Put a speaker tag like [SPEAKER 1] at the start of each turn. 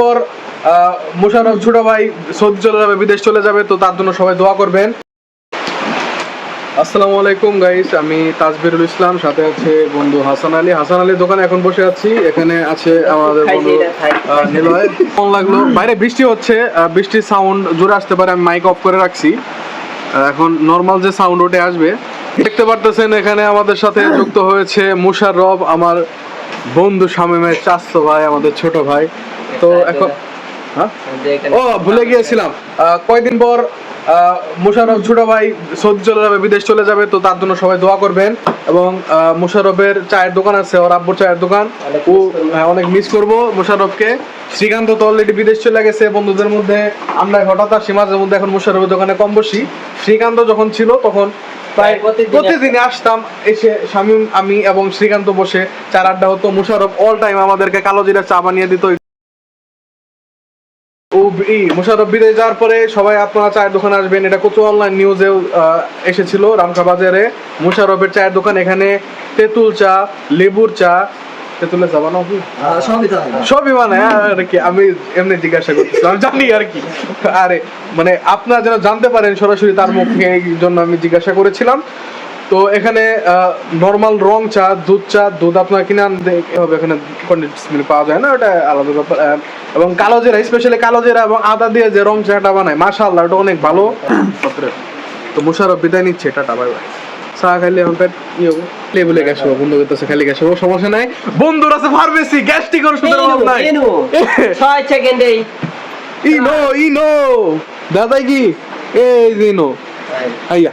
[SPEAKER 1] পর ছোট ভাই সৌদি চলে যাবে বিদেশ চলে যাবে তো তার জন্য সবাই দোয়া করবেন। আসসালামু আলাইকুম গাইস আমি তাজবিরুল ইসলাম সাথে আছে বন্ধু হাসান আলী। হাসান আলীর দোকানে এখন বসে আছি এখানে আছে আমাদের বন্ধু নিলয়। কেমন লাগল? বাইরে বৃষ্টি হচ্ছে বৃষ্টির সাউন্ড জোরে আসতে পারে আমি মাইক অফ করে রাখছি। এখন নর্মাল যে সাউন্ড ওঠে আসবে। দেখতে পারতেছেন এখানে আমাদের সাথে যুক্ত হয়েছে মুশাররফ আমার বন্ধু শামীমের চাস্তো ভাই আমাদের ছোট ভাই। তো এখন হ্যাঁ? ও ভুলে গিয়েছিলাম। আহ, কয়দিন পর আহ, মোশাররফ ছোট ভাই সৌদি চলে যাবে বিদেশ চলে যাবে তো তার জন্য সবাই দোয়া করবেন। এবং আহ, মোশাররফের চায়ের দোকান আছে ওর আব্বুর চায়ের দোকান। ও হ্যাঁ, অনেক মিস করব মোশাররফকে। শ্রীকান্ত তো অলরেডি বিদেশ চলে গেছে বন্ধুদের মধ্যে। আমরা হঠাৎ আসি মাঝে মধ্যে এখন মোশাররফের দোকানে কম বসি। শ্রীকান্ত যখন ছিল তখন প্রায়
[SPEAKER 2] প্রতিদিন
[SPEAKER 1] আসতাম। এসে শামীম আমি এবং শ্রীকান্ত বসে চার আড্ডা হতো। মোশাররফ অল টাইম আমাদেরকে কালো জিরা চা বানিয়ে দিত ও মোশাররফ যাওয়ার পরে সবাই আপনারা চায়ের দোকানে আসবেন। এটা কচু অনলাইন নিউজেও এসেছিল রামকা বাজারে। চায়ের দোকান এখানে। তেঁতুল চা লেবুর চা। তেঁতুলের চা বানাও কি? সবই মানে আর কি আমি এমনি জিজ্ঞাসা করতেছিলাম আমি জানি আর কি। আরে মানে আপনারা যেন জানতে পারেন সরাসরি তার মুখে এই জন্য আমি জিজ্ঞাসা করেছিলাম। তো এখানে নর্মাল রং চা দুধ চা দুধ আপনার কিনে আনতে হবে এখানে কন্ডেন্স মিল্ক পাওয়া যায় না ওটা আলাদা ব্যাপার। এবং কালো জিরা স্পেশালি কালো জিরা এবং আদা দিয়ে যে রং চাটা বানায় মাশাআল্লাহ ওটা অনেক ভালো। তো মুশারফ বিদায় নিচ্ছে টাটা বাই বাই। চা খাইলে এখন পেট ইয়ে লেবুলে গ্যাস হবে বন্ধু করতেছে খালি গ্যাস হবে সমস্যা নাই। বন্ধুর আছে ফার্মেসি গ্যাস্ট্রিক ওষুধের অভাব নাই।
[SPEAKER 2] ছয় সেকেন্ডেই
[SPEAKER 1] ইনো ইনো দাদা কি? এই ইনো। আইয়া।